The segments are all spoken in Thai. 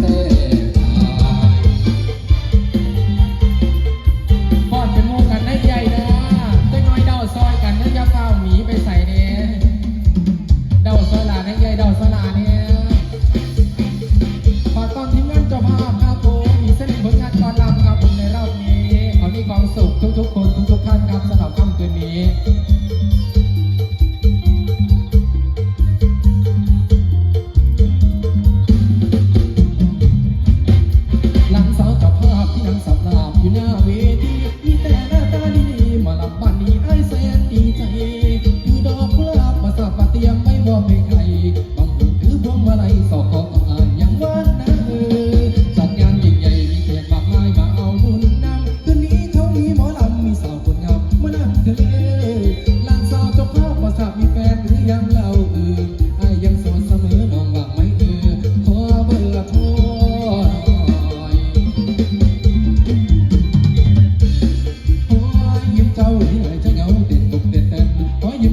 แต่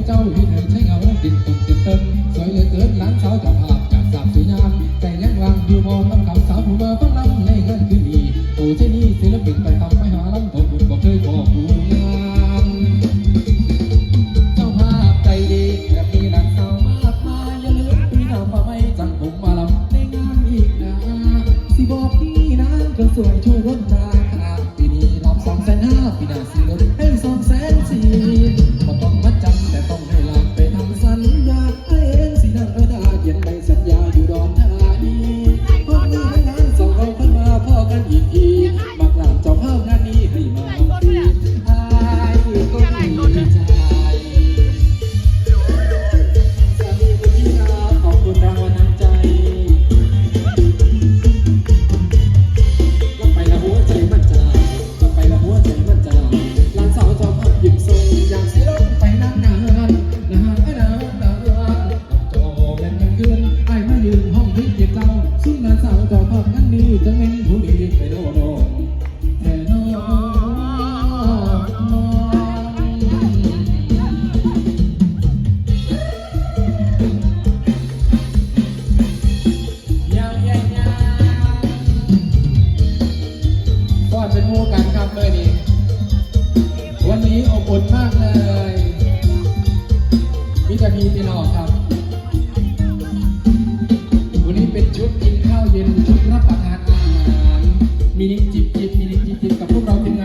เจ้าที่เดินใช้เงาติดตุกติดเติมสวยเหลือเกินหลานสาวจับภาพจากสาวสวยงามแต่ยังวางอยู่มองน้ำคำสาวผู้มาต้องนำในเงินคืนนี้โอ้เช่นนี้ศิลปินไปทำไปหาลำของบุญบอกเคยบอกผู้งามเจ้าภาพใจดีแบบนี้หลังสาวมากมายอย่าลืมพี่นำมาไม่จังผมมาลำในงานอีกนะสิบอกพี่นะเธอสวยชม จะมีพี่น้องครับ วันนี้เป็นชุดกินข้าวเย็นชุดรับประทานอาหารมินิจิบจิบมินิจิบจิบกับพวกเราทีมงาน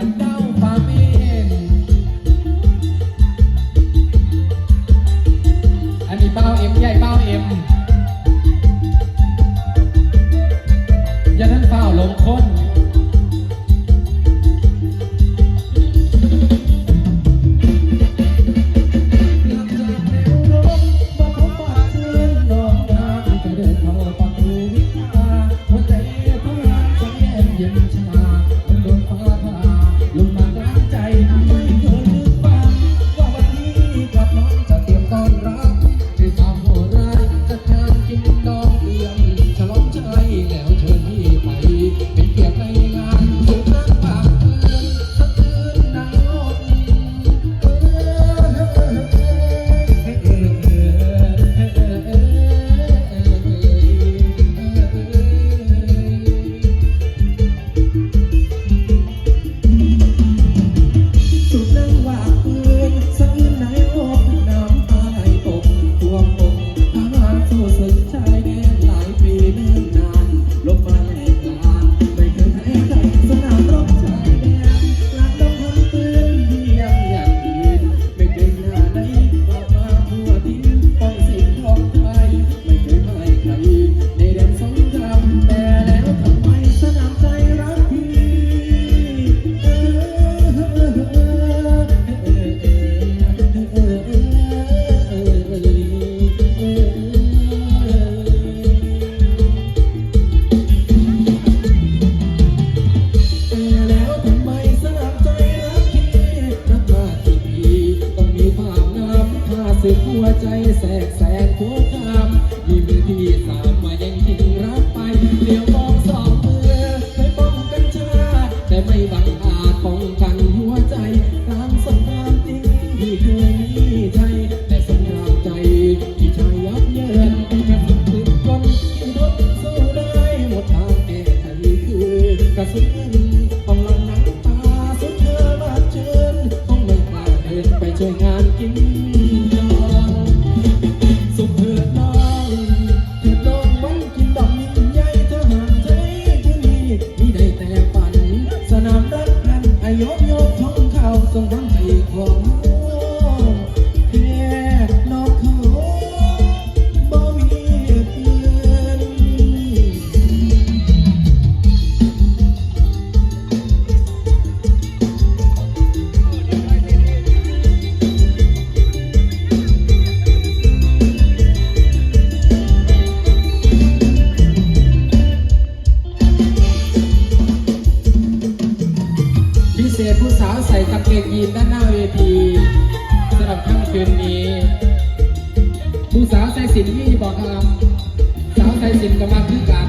ามรักนั้นอายกยกของเขาทรงทั้งใจของ ยีนด้านหน้าเวทีสำหรับค่ำคืนนี้ผู้สาวใส่สินที่บอกครับสาวใส่สินก็มาคือกัน